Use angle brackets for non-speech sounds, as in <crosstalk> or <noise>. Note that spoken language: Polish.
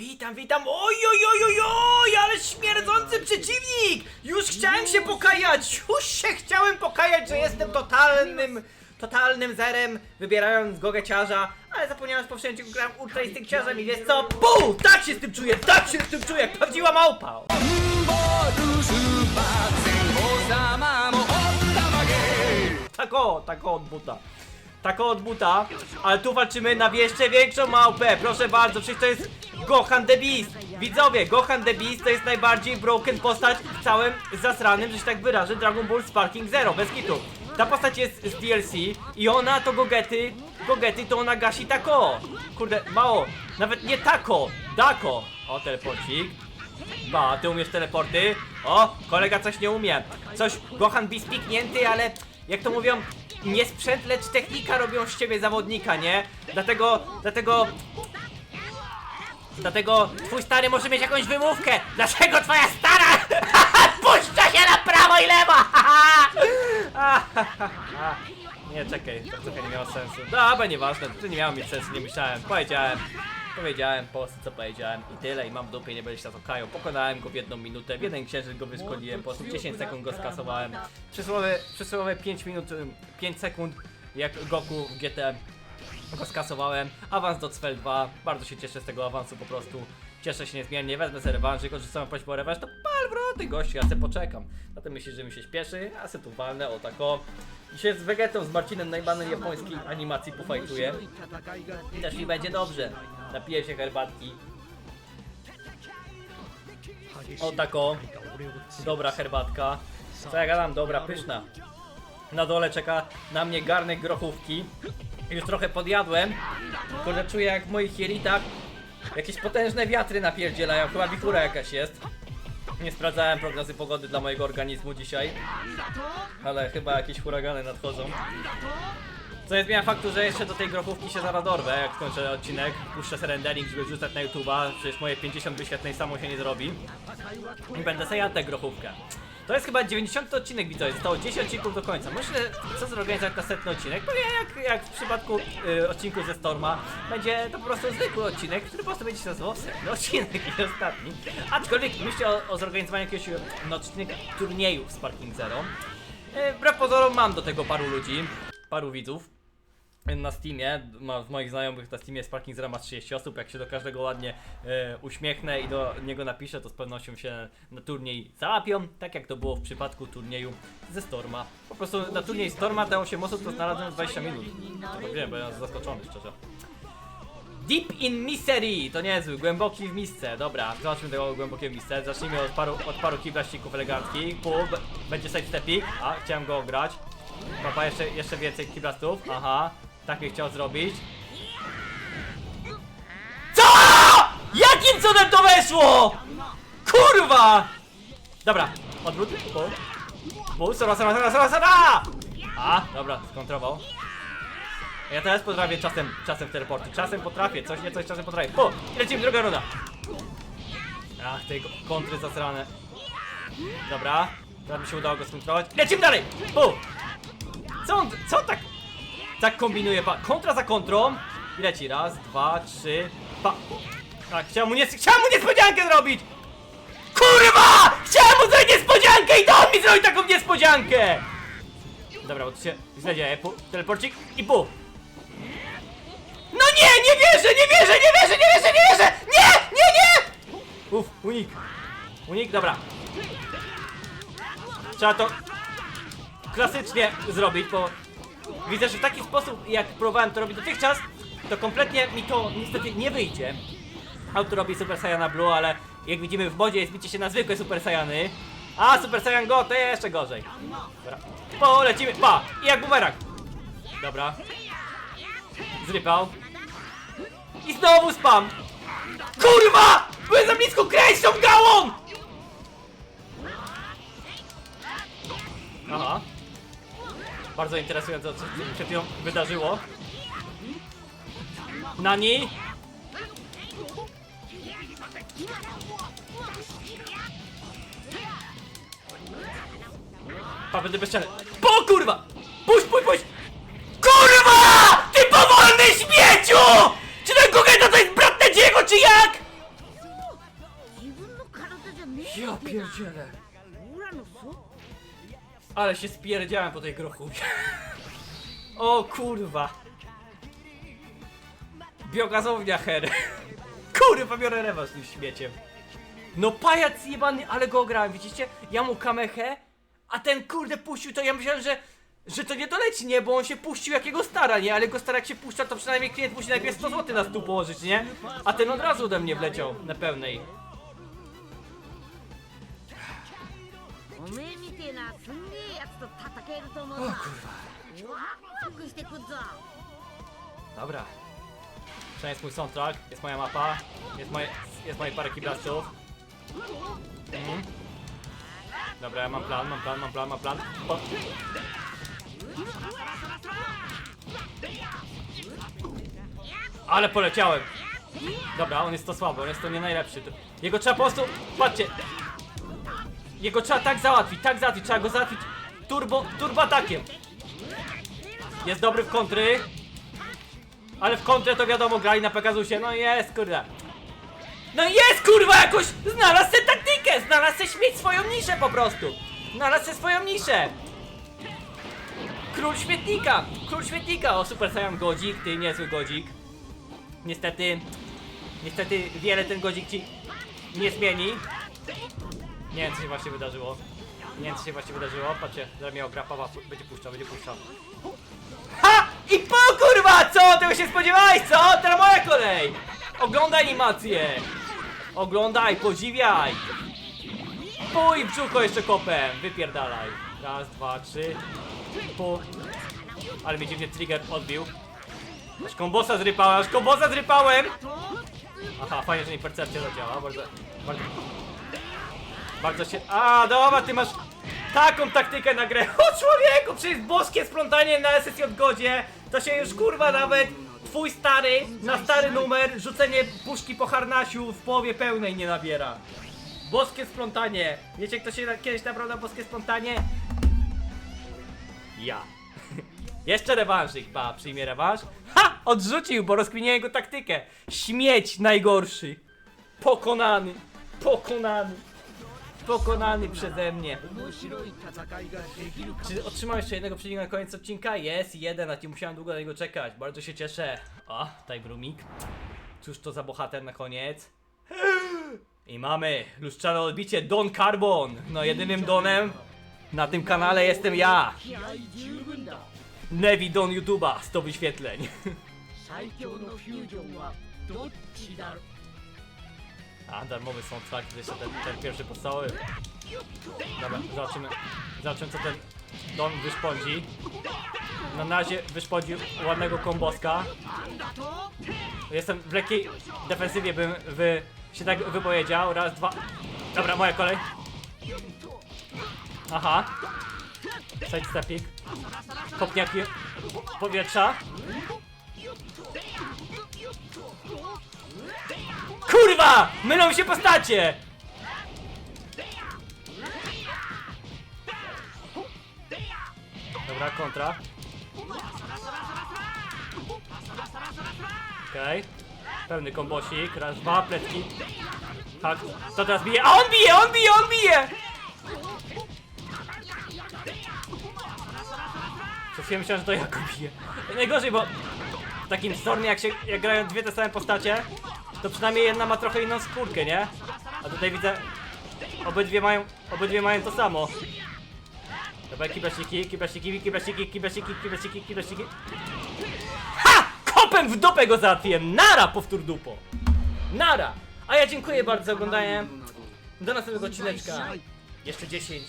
witam, witam. Oj, oj, oj, oj, oj, ale śmierdzący przeciwnik! Już chciałem się pokajać, już się chciałem pokajać, że jestem totalnym, totalnym zerem, wybierając gogeciarza, ale zapomniałem, że po wszędzie gram ultra instynkciarzem i wiesz co? Pu! Tak się z tym czuję, tak się z tym czuję, jak prawdziwa małpa! Tak o, tak o od buta. Tak o od buta, ale tu walczymy na jeszcze większą małpę. Proszę bardzo, przecież to jest Gohan the Beast. Widzowie, Gohan the Beast to jest najbardziej broken postać w całym zasranym, że się tak wyrażę, Dragon Ball Sparking Zero, bez kitu. Ta postać jest z DLC i ona to Gogety, Gogety to ona gasi tako. Kurde, mało, nawet nie tako, dako. O, teleporcik. Ba, ty umiesz teleporty? O, kolega coś nie umie. Coś, Gohan Beast piknięty, ale jak to mówią, nie sprzęt, lecz technika robią z ciebie zawodnika, nie? Dlatego, dlatego... Dlatego twój stary może mieć jakąś wymówkę. Dlaczego twoja stara <laughs> puszcza się na prawo i lewo? <laughs> nie, czekaj, to trochę nie miało sensu. Dobra, nieważne, to nie miało mieć sensu, nie myślałem. Powiedziałem, powiedziałem po prostu co powiedziałem i tyle i mam w dupie, nie będę się na to kajał. Pokonałem go w jedną minutę, w jeden księżyc go wyszkoliłem, po prostu 10 sekund go skasowałem. Przysłowie, przysłowie 5 minut, ym, 5 sekund jak Goku w GT go skasowałem. Awans do Cfel 2. Bardzo się cieszę z tego awansu po prostu. Cieszę się niezmiernie, wezmę sobie rewanż, jako że prośbę o rewanż, to pal wroty gości, ja se poczekam. Zatem myślisz, że mi się śpieszy, ja se tu walnę, o tak o. Dzisiaj z Vegetą, z Marcinem najbanej japońskiej animacji pofajtuję. I też mi będzie dobrze. Napiję się herbatki. O tak o. Dobra herbatka. Co ja gadam? Dobra, pyszna. Na dole czeka na mnie garnek grochówki. Już trochę podjadłem. Kurde, czuję jak w moich jelitach jakieś potężne wiatry napierdzielają. Chyba wichura jakaś jest. Nie sprawdzałem prognozy pogody dla mojego organizmu dzisiaj. Ale chyba jakieś huragany nadchodzą. Co nie zmienia faktu, że jeszcze do tej grochówki się zaraz dorwę, jak skończę odcinek. Puszczę rendering, żeby wrzucać na YouTube'a. Przecież moje 50 wyświetleń samo się nie zrobi. I będę sobie jadł tę grochówkę. To jest chyba 90 odcinek, widzowie. Zostało 10 odcinków do końca. Myślę, co zorganizować na setny odcinek. Pewnie jak, jak w przypadku y, odcinku ze Storma, będzie to po prostu zwykły odcinek, który po prostu będzie się nazywał setny odcinek i ostatni. Aczkolwiek myślę o, o zorganizowaniu jakiegoś no, odcinka turnieju w Sparking Zero. Y, Wbrew pozorom mam do tego paru ludzi, paru widzów na Steamie, ma, w moich znajomych na Steamie Sparking Zero ma 30 osób, jak się do każdego ładnie e, uśmiechnę i do niego napiszę, to z pewnością się na turniej załapią, tak jak to było w przypadku turnieju ze Storma. Po prostu na turniej Storma dało się osób, to znalazłem w 20 minut. To tak wiem, bo ja jestem zaskoczony szczerze. Deep in Misery, to niezły, głęboki w misce, dobra, zobaczmy tego głębokiego misce, zacznijmy od paru, od paru kiblaścików eleganckich, pół, będzie side stepik, a chciałem go ograć. Papa, jeszcze, jeszcze więcej kiblastów, aha, tak bym chciał zrobić. CO?! Jakim cudem to weszło?! Kurwa! Dobra, odwrót, pół, pół, sora, sora, sora, sora, sora! A, dobra, skontrował. Ja teraz potrafię czasem, czasem teleporty, czasem potrafię, coś nie coś, czasem potrafię. Po, lecimy, druga runda. Ach, tej kontry zasrane. Dobra, teraz mi się udało go skontrolować. Lecimy dalej! Po! Co on, co on tak, tak kombinuje, pa, kontra za kontrą. I leci, raz, dwa, trzy, pa. Tak, chciałem mu, nie, chciałem mu niespodziankę zrobić! Kurwa! Chciałem mu zrobić niespodziankę i to on mi zrobił taką niespodziankę! Dobra, bo tu się źle teleporcik i pu. No nie, nie wierzę, nie wierzę, nie wierzę, nie wierzę, nie wierzę! Nie, nie, nie! Uff, unik. Unik, dobra. Trzeba to klasycznie zrobić, bo widzę, że w taki sposób, jak próbowałem to robić dotychczas, to kompletnie mi to niestety nie wyjdzie. Auto robi Super Saiyana Blue, ale jak widzimy w modzie jest bicie się na zwykłe Super Saiyany. A Super Saiyan Go to jeszcze gorzej. Dobra. Polecimy, pa! I jak bumerang. Dobra. Zrypał. I znowu spam! Kurwa! Byłem za blisko, kręć tą gałą! Aha. Bardzo interesujące, co się przed chwilą wydarzyło. Nani? Pa, będę bezczelny. Po kurwa! Puść, puść, puść! Kurwa! Ty powolny śmieciu! Czy ten Gogeta to jest brat Nedziego, czy jak? Ja pierdzielę. Ale się spierdziałem po tej grochu. <laughs> o kurwa. Biogazownia her! <laughs> kurwa, biorę rewanż tym śmieciem. No pajac jebany, ale go ograłem, widzicie? Ja mu kamechę, a ten kurde puścił to, ja myślałem, że że to nie doleci, nie? Bo on się puścił jakiego stara, nie? Ale go stara jak się puszcza, to przynajmniej klient musi najpierw 100 zł na stół położyć, nie? A ten od razu ode mnie wleciał na pełnej. おめえみてえなすんげえやつと戦えると思うぞワクワクしてくっぞ Dobra. To jest mój soundtrack, jest moja mapa, jest moje, jest moje parę kiblastów. Mhm. Dobra, ja mam plan, mam plan, mam plan, mam plan. O. Ale poleciałem. Dobra, on jest to słaby, on jest to nie najlepszy. To- Jego trzeba po prostu, patrzcie. Jego trzeba tak załatwić, tak załatwić, trzeba go załatwić turbo, turbo atakiem. Jest dobry w kontry, ale w kontrę to wiadomo, grali na Pegasusie, no jest, kurde. No jest, kurwa, jakoś znalazł tę taktykę, znalazł se śmieć swoją niszę po prostu. Znalazł se swoją niszę. Król świetnika, król świetnika, o Super Saiyan Godzik, ty niezły Godzik. Niestety, niestety wiele ten Godzik ci nie zmieni. Nie wiem co się właśnie wydarzyło. Nie wiem co się właśnie wydarzyło, patrzcie, zaraz mnie okrapała, będzie puszczał, będzie puszczał. Ha! I po kurwa! Co? Tego się spodziewałeś, co? Teraz moja kolej! Oglądaj animację! Oglądaj, podziwiaj! Pój brzucho jeszcze kopem! Wypierdalaj. Raz, dwa, trzy. Pu. Ale mnie dziwnie trigger odbił. Aż kombosa zrypałem, aż kombosa zrypałem! Aha, fajnie, że mi percepcja zadziała, bardzo... Bardzo... Bardzo się... A, dobra, ty masz taką taktykę na grę. O człowieku, przecież boskie splątanie na SSJ godzie, to się już kurwa nawet twój stary, na stary numer, rzucenie puszki po harnasiu w połowie pełnej nie nabiera. Boskie splątanie. Wiecie kto się kiedyś nabrał na boskie splątanie? Ja. <laughs> Jeszcze rewanżyk, pa, przyjmie rewanż. Ha! Odrzucił, bo rozkminiłem jego taktykę. Śmieć najgorszy. Pokonany. Pokonany pokonany przeze mnie. Czy otrzymałem jeszcze jednego przeciwnika na koniec odcinka? Jest, jeden, a nie musiałem długo na niego czekać. Bardzo się cieszę. O, tutaj Brumik. Cóż to za bohater na koniec? I mamy lustrzane odbicie Don Carbon. No jedynym Donem na tym kanale jestem ja. Nevi Don YouTube'a 100 wyświetleń. A, darmowy soundtrack, jeszcze ten, ten pierwszy podstawowy. Dobra, zobaczymy, zobaczymy co ten Don wyszpądzi. Na razie wyszpądził ładnego komboska. Jestem w lekkiej defensywie, bym wy, się tak wypowiedział. Raz, dwa. Dobra, moja kolej. Aha. Sidestepik. Kopniaki powietrza. Kurwa! Mylą się postacie! Dobra, kontra. Okej. Pełny kombosik. Raz, dwa, pletki. Tak. To teraz bije. A on bije, on bije, on bije! Przez chwilę myślałem, że to ja go biję. Najgorzej, bo w takim stormie jak się jak grają dwie te same postacie, to przynajmniej jedna ma trochę inną skórkę, nie? A tutaj widzę obydwie mają obydwie mają to samo. Dobra, kibasiki, kibasiki, kibasiki, kibasiki, kibasiki, kibasiki. Ha! Kopem w dupę go załatwiłem! Nara, powtór dupo! Nara! A ja dziękuję bardzo za oglądanie. Do następnego odcineczka. Jeszcze 10.